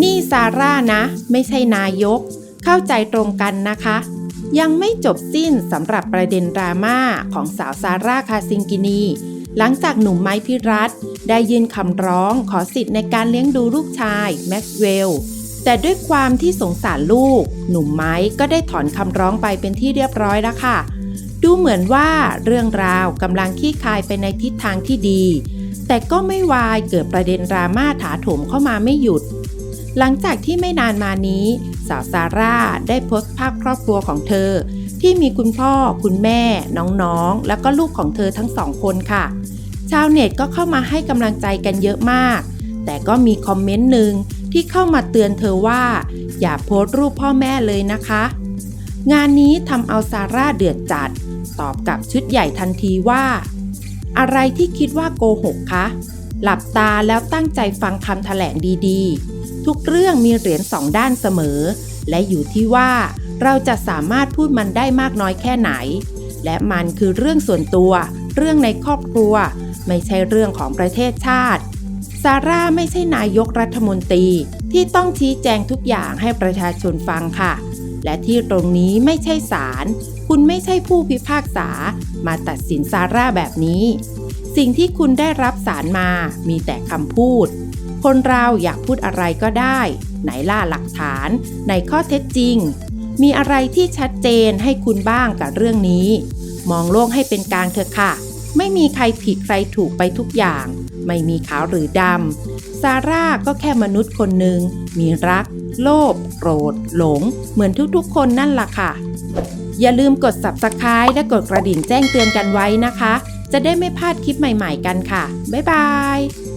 นี่ซาร่านะ ไม่ใช่นายก เข้าใจตรงกันนะคะ ยังไม่จบสิ้นสำหรับประเด็นดราม่าของสาวซาร่าคาซิงกินี หลังจากหนุ่มไม้พิรัตได้ยื่นคำร้องขอสิทธิ์ในการเลี้ยงดูลูกชายแม็กซ์เวลล์แต่ด้วยความที่สงสารลูก หนุ่มไม้ก็ได้ถอนคำร้องไปเป็นที่เรียบร้อยแล้วค่ะ ดูเหมือนว่าเรื่องราวกำลังขี้คายไปในทิศทางที่ดี แต่ก็ไม่วายเกิดประเด็นดราม่าถาโถมเข้ามาไม่หยุด หลังจากที่ไม่นานมานี้ สาวซาร่าได้โพสต์ภาพครอบครัวของเธอ ที่มีคุณพ่อ คุณแม่ น้องๆ แล้วก็ลูกของเธอทั้งสองคนค่ะ ชาวเน็ตก็เข้ามาให้กำลังใจกันเยอะมาก แต่ก็มีคอมเมนต์หนึ่งที่เข้ามาเตือนเธอว่า อย่าโพสต์รูปพ่อแม่เลยนะคะ งานนี้ทำเอาซาร่าเดือดจัด ตอบกับชุดใหญ่ทันทีว่า อะไรที่คิดว่าโกหกคะ หลับตาแล้วตั้งใจฟังคำแถลงดีๆ ทุกเรื่องมีเหรียญสองด้านเสมอ และอยู่ที่ว่าเราจะสามารถพูดมันได้มากน้อยแค่ไหน และมันคือเรื่องส่วนตัว เรื่องในครอบครัว ไม่ใช่เรื่องของประเทศชาติ ซาร่าไม่ใช่นายกรัฐมนตรีที่ต้องชี้แจงทุกอย่างให้ประชาชนฟังค่ะ และที่ตรงนี้ไม่ใช่ศาล คุณไม่ใช่ผู้พิพากษา มาตัดสินซาร่าแบบนี้ สิ่งที่คุณได้รับสารมา มีแต่คำพูด คนเราอยากพูดอะไรก็ได้ ไหนล่าหลักฐาน ในข้อเท็จจริง มีอะไรที่ชัดเจนให้คุณบ้างกับเรื่องนี้ มองโลกให้เป็นกลางเถอะค่ะ ไม่มีใครผิดใครถูกไปทุกอย่าง ไม่มีขาวหรือดำ ซาร่าก็แค่มนุษย์คนหนึ่งมีรัก โลภโกรธ หลง เหมือนทุกๆ คนนั่นล่ะค่ะ อย่าลืมกด subscribe และกดกระดิ่งแจ้งเตือนกันไว้นะคะ จะได้ไม่พลาดคลิปใหม่ๆกันค่ะ บ๊ายบาย